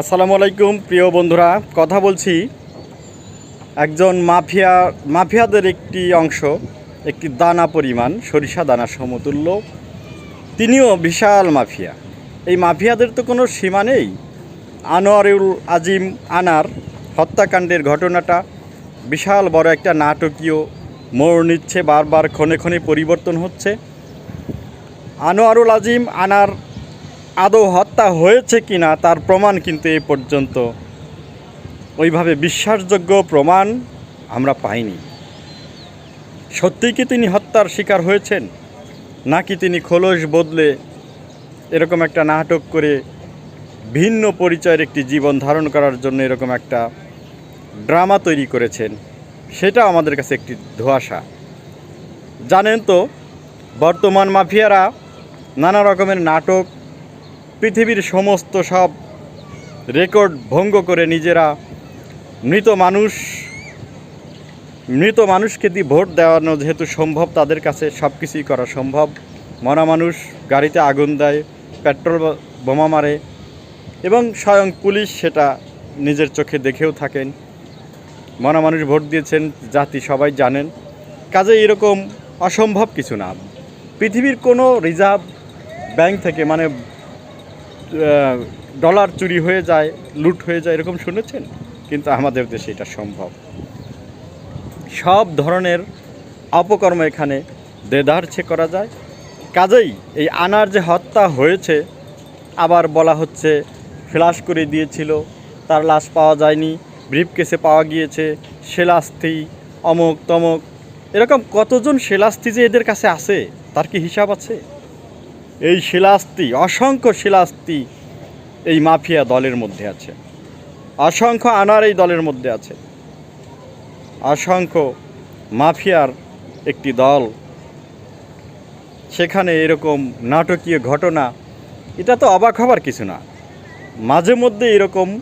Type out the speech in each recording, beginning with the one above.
আসসালামু আলাইকুম, প্রিয় বন্ধুরা। কথা বলছি একজন মাফিয়া, মাফিয়াদের একটি অংশ, একটি দানা পরিমাণ, সরিষা দানা সমতুল্য। তিনিও বিশাল মাফিয়া। এই মাফিয়াদের তো কোনো সীমা নেই। আনোয়ারুল আজিম আনার হত্যাকাণ্ডের ঘটনাটা বিশাল বড় একটা নাটকীয় মোড় নিচ্ছে, বারবার ক্ষণে ক্ষণে পরিবর্তন হচ্ছে। আনোয়ারুল আজিম আনার আদৌ হত্যা হয়েছে কিনা তার প্রমাণ কিন্তু এ পর্যন্ত। ওইভাবে বিশ্বাসযোগ্য প্রমাণ আমরা পাইনি। সত্যিই কি তিনি হত্যার শিকার হয়েছেন? নাকি তিনি খোলস বদলে এরকম একটা নাটক করে ভিন্ন পরিচয়ের একটি জীবন ধারণ করার জন্য এরকম একটা ড্রামা তৈরি করেছেন? সেটা আমাদের কাছে একটি ধোঁয়াশা। জানেন তো, বর্তমান মাফিয়ারা নানা রকমের নাটক পৃথিবীর সমস্ত সব রেকর্ড ভঙ্গ করে নিজেরা মৃত মানুষ, মৃত মানুষকে দিয়ে ভোট দেওয়ানো যেহেতু সম্ভব, তাদের কাছে সব কিছুই করা সম্ভব। মরা মানুষ গাড়িতে আগুন দেয়, পেট্রোল বোমা মারে এবং স্বয়ং পুলিশ সেটা নিজের চোখে দেখেও থাকেন। মরা মানুষ ভোট দিয়েছেন, জাতি সবাই জানেন। কাজে এরকম অসম্ভব কিছু না। পৃথিবীর কোনো রিজার্ভ ব্যাংক থেকে মানে ডলার চুরি হয়ে যায়, লুট হয়ে যায়, এরকম শুনেছেন? কিন্তু আমাদের দেশে এটা সম্ভব। সব ধরনের অপকর্ম এখানে দেদারছে করা যায়। কাজেই এই আনার যে হত্যা হয়েছে, আবার বলা হচ্ছে ফ্লাশ করে দিয়েছিল, তার লাশ পাওয়া যায়নি, ব্রিফকেসে পাওয়া গিয়েছে শেলাস্থি অমক তমক। এরকম কতজন শেলাস্থি যে এদের কাছে আছে, তার কি হিসাব আছে? এই শিলাস্তি, অসংখ্য শিলাস্তি এই মাফিয়া দলের মধ্যে আছে। অসংখ্য আনার এই দলের মধ্যে আছে। অসংখ্য মাফিয়ার একটি দল। সেখানে এরকম নাটকীয় ঘটনা, এটা তো অবাক হবার কিছু না। মাঝে মধ্যে এরকম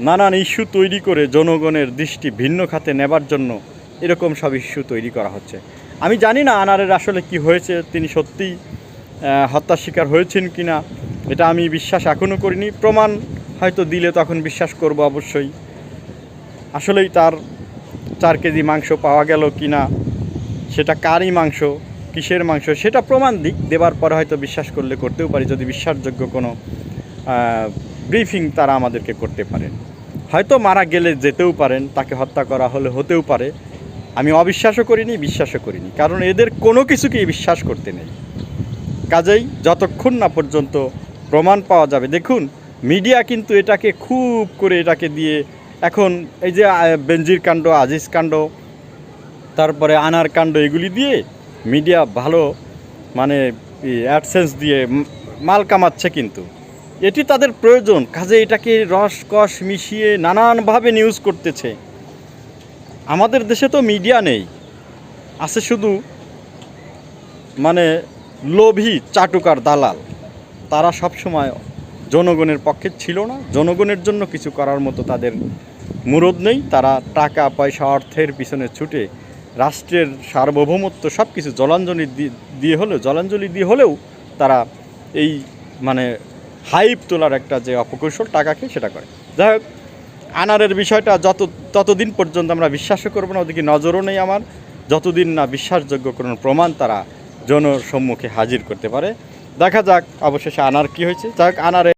নানান ইস্যু তৈরি করে জনগণের দৃষ্টি ভিন্ন খাতে নেবার জন্য এরকম সব ইস্যু তৈরি করা হচ্ছে। আমি জানি না আনারের আসলে কি হয়েছে, তিনি সত্যিই হত্যার শিকার হয়েছেন কি না এটা আমি বিশ্বাস এখনও করিনি। প্রমাণ হয়তো দিলে তখন বিশ্বাস করব অবশ্যই। আসলেই তার চার কেজি মাংস পাওয়া গেল কি না সেটা কারই মাংস, কিসের মাংস, সেটা প্রমাণ দিক, দেবার পরে হয়তো বিশ্বাস করলে করতেও পারি, যদি বিশ্বাসযোগ্য কোনো ব্রিফিং তারা আমাদেরকে করতে পারেন। হয়তো মারা গেলে যেতেও পারেন, তাকে হত্যা করা হলে হতেও পারে। আমি অবিশ্বাসও করিনি, বিশ্বাসও করিনি, কারণ এদের কোনো কিছুকেই বিশ্বাস করতে নেই। কাজেই যতক্ষণ না পর্যন্ত প্রমাণ পাওয়া যাবে। দেখুন, মিডিয়া কিন্তু এটাকে খুব করে এটাকে দিয়ে এখন এই যে বেঞ্জির কাণ্ড, আজিজ কাণ্ড, তারপরে আনার কাণ্ড, এগুলি দিয়ে মিডিয়া ভালো মানে অ্যাডসেন্স দিয়ে মাল কামাচ্ছে কিন্তু। এটি তাদের প্রয়োজন, কাজে এটাকে রস কস মিশিয়ে নানানভাবে নিউজ করতেছে। আমাদের দেশে তো মিডিয়া নেই। আছে শুধু মানে লোভী চাটুকার দালাল। তারা সব সময় জনগণের পক্ষে ছিল না। জনগণের জন্য কিছু করার মতো তাদের মুরদ নেই। তারা টাকা, পয়সা, অর্থের পিছনে ছুটে রাষ্ট্রের সার্বভৌমত্ব সব কিছু জলাঞ্জলি দিয়ে হলেও, জলাঞ্জলি দিয়ে হলেও তারা এই মানে হাইপ তোলার একটা যে অপকৌশল টাকা খেয়ে সেটা করে। যাই হোক, আনারের বিষয়টা যত, ততদিন পর্যন্ত আমরা বিশ্বাসও করব না। ওদিকে নজরও নেই আমার। যতদিন না বিশ্বাসযোগ্য কোনো প্রমাণ তারা জনসম্মুখে হাজির করতে পারে। দেখা যাক অবশেষে আনার কি হয়েছে। যাক আনারে